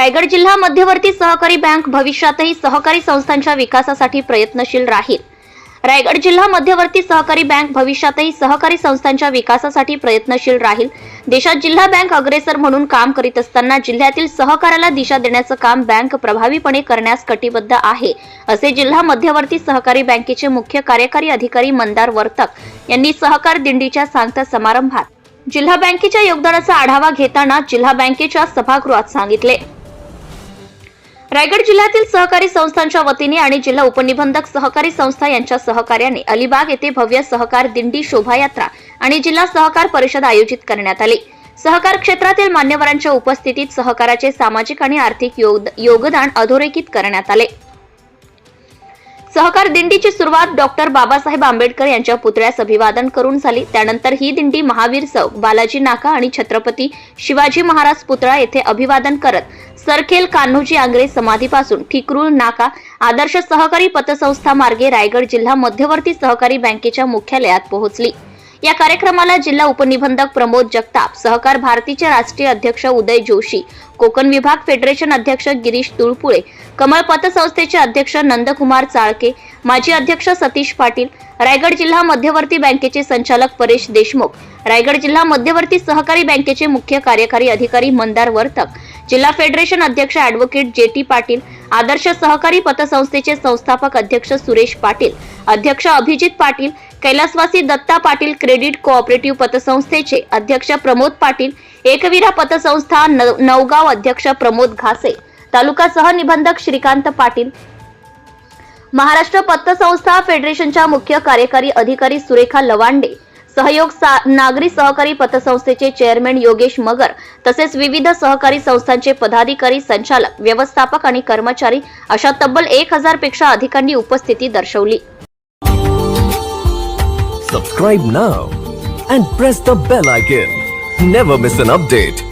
रायगड जिल्हा मध्यवर्ती सहकारी बँक भविष्यातही सहकारी संस्थांच्या विकासासाठी प्रयत्नशील राहील. रायगड जिल्हा मध्यवर्ती सहकारी बँक भविष्यातही सहकारी संस्थांच्या विकासासाठी प्रयत्नशील राहील. देशात जिल्हा बँक अग्रेसर म्हणून काम करीत असताना जिल्ह्यातील सहकाराला दिशा देण्याचं काम बँक प्रभावीपणे करण्यास कटिबद्ध आहे असे जिल्हा मध्यवर्ती सहकारी बँकेचे मुख्य कार्यकारी अधिकारी मंदार वर्तक यांनी सहकार दिंडीच्या सांगता समारंभात जिल्हा बँकेच्या योगदानाचा आढावा घेताना जिल्हा बँकेच्या सभागृहात सांगितले. रायगड जिल्ह्यातील सहकारी संस्थांच्या वतीने आणि जिल्हा उपनिबंधक सहकारी संस्था यांच्या सहकार्याने अलिबाग येथे भव्य सहकार दिंडी शोभायात्रा आणि जिल्हा सहकार परिषद आयोजित करण्यात आली. सहकार क्षेत्रातील मान्यवरांच्या उपस्थितीत सहकाराचे सामाजिक आणि आर्थिक योगद- योगदान अधोरेखित करण्यात आले. सहकार दिंडीची सुरुवात डॉक्टर बाबासाहेब आंबेडकर यांच्या पुतळ्यास अभिवादन करून झाली. त्यानंतर ही दिंडी महावीर चौक बालाजी नाका आणि छत्रपती शिवाजी महाराज पुतळा येथे अभिवादन करत सरखेल कान्होजी आंग्रे समाधीपासून ठिकरूळ नाका आदर्श सहकारी पतसंस्था मार्गे रायगड जिल्हा मध्यवर्ती सहकारी बँकेच्या मुख्यालयात पोहोचली. या कार्यक्रमाला जिल्हा उपनिबंधक प्रमोद जगताप सहकार भारतीचे राष्ट्रीय अध्यक्ष उदय जोशी कोकण विभाग फेडरेशन अध्यक्ष गिरीश तुळपुळे कमळ पतसंस्थेचे अध्यक्ष नंदकुमार चाळके माजी अध्यक्ष सतीश पाटील रायगड जिल्हा मध्यवर्ती बँकेचे संचालक परेश देशमुख रायगड जिल्हा मध्यवर्ती सहकारी बँकेचे मुख्य कार्यकारी अधिकारी मंदार वर्तक जिल्हा फेडरेशन अध्यक्ष अॅडव्होकेट जे टी पाटील आदर्श सहकारी पतसंस्थेचे संस्थापक अध्यक्ष सुरेश पाटील अध्यक्ष अभिजित पाटील कैलासवासी दत्ता पाटील क्रेडिट कोऑपरेटिव्ह पतसंस्थेचे अध्यक्ष प्रमोद पाटील एकवीरा पतसंस्था न- नवगाव अध्यक्ष प्रमोद घासे तालुका सहनिबंधक श्रीकांत पाटील महाराष्ट्र पतसंस्था फेडरेशनच्या मुख्य कार्यकारी अधिकारी सुरेखा लवांडे सहयोग सा- नागरी सहकारी पतसंस्थेचे चेअरमॅन योगेश मगर तसेच विविध सहकारी संस्थांचे पदाधिकारी संचालक व्यवस्थापक आणि कर्मचारी अशा तब्बल एक हजारपेक्षा अधिकांनी उपस्थिती दर्शवली. Subscribe now and press the bell icon never miss an update